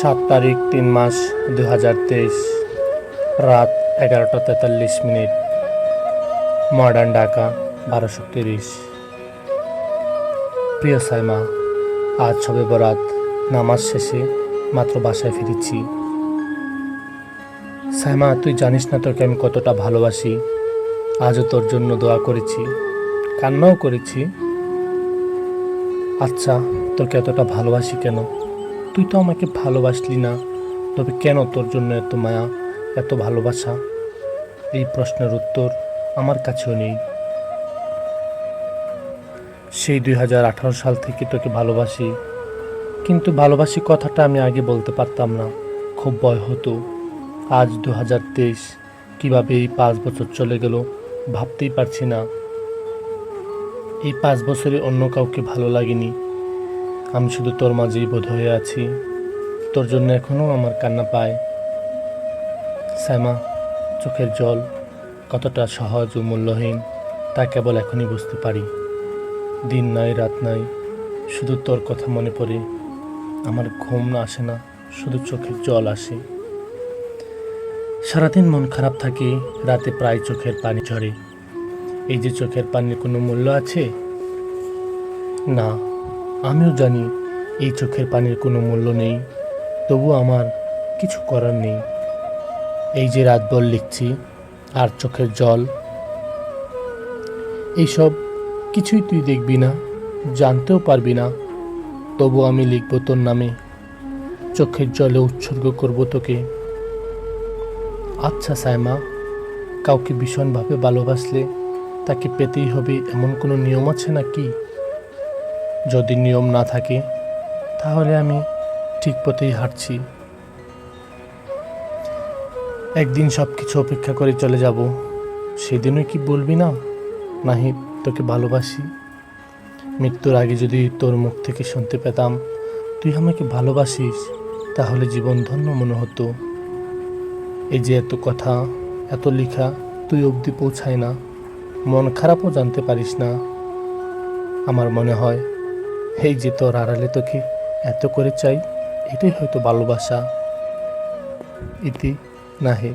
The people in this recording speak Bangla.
সাত তারিখ, তিন মাস দু হাজার তেইশ, রাত এগারোটা তেতাল্লিশ মিনিট, মডার্ন ঢাকা, বারোশো তিরিশ। প্রিয় সাইমা, আজ সবে বরাত, নামাজ শেষে মাত্র বাসায় ফিরেছি। সাইমা, তুই জানিস না তোকে আমি কতটা ভালোবাসি, আজও তোর জন্য দোয়া করেছি, কান্নাও করেছি আচ্ছা তোকে এতটা ভালোবাসি কেন? তুই তো আমাকে ভালোবাসলি না। তবে কেন তোর জন্য এত মায়া, এত ভালোবাসা? এই প্রশ্নের উত্তর আমার কাছেও নেই। সেই দুই হাজার আঠারো সাল থেকে তোকে ভালোবাসি। কিন্তু ভালোবাসি কথাটা আমি আগে বলতে পারতাম না। খুব ভয় হতো। আজ দু হাজার তেইশ, কীভাবে এই পাঁচ বছর চলে গেল ভাবতেই পারছি না। এই পাঁচ বছরে অন্য কাউকে ভালো লাগেনি। আমি শুধু তোর মাঝেই বোধ হয়ে আছি। তোর জন্য এখনও আমার কান্না পায়। শ্যামা, চোখের জল কতটা সহজ ও মূল্যহীন তা কেবল এখনই বুঝতে পারি। দিন নাই, রাত নাই, শুধু তোর কথা মনে পড়ে। আমার ঘুম না আসে না, শুধু চোখের জল আসে। সারাদিন মন খারাপ থাকে, রাতে প্রায় চোখের পানি ঝরে। এই যে চোখের পানির কোনো মূল্য আছে? না। আমিও জানি এই চোখের পানির কোনো মূল্য নেই, তবু আমার কিছু করার নেই। এই যে রাতভর লিখছি, আর চোখের জল। এইসব কিছুই তুই দেখবি না, জানতেও পারবি না। তবু আমি লিখব তোর নামে, চোখের জলে উৎসর্গ করব তোকে। আচ্ছা সাইমা, কাউকে ভীষণভাবে ভালোবাসলে তাকে পেতেই হবে এমন কোনো নিয়ম আছে নাকি? যদি নিয়ম না থাকে, তাহলে আমি ঠিক পথেই হাঁটছি। একদিন সব কিছু অপেক্ষা করে চলে যাব। সেদিনও কি বলবি না? নাহি তোকে ভালোবাসি। মৃত্যুর আগে যদি তোর মুখ থেকে শুনতে পেতাম, তুই আমাকে ভালোবাসিস, তাহলে জীবন ধন্য মনে হতো। এই যে এত কথা, এত লেখা, তুই অবধি পৌঁছায় না। মন খারাপও জানতে পারিস না। আমার মনে হয় এই যে তোর আড়ালে তোকে এত করে চাই এটাই হয়তো ভালোবাসা। ইতি নাহে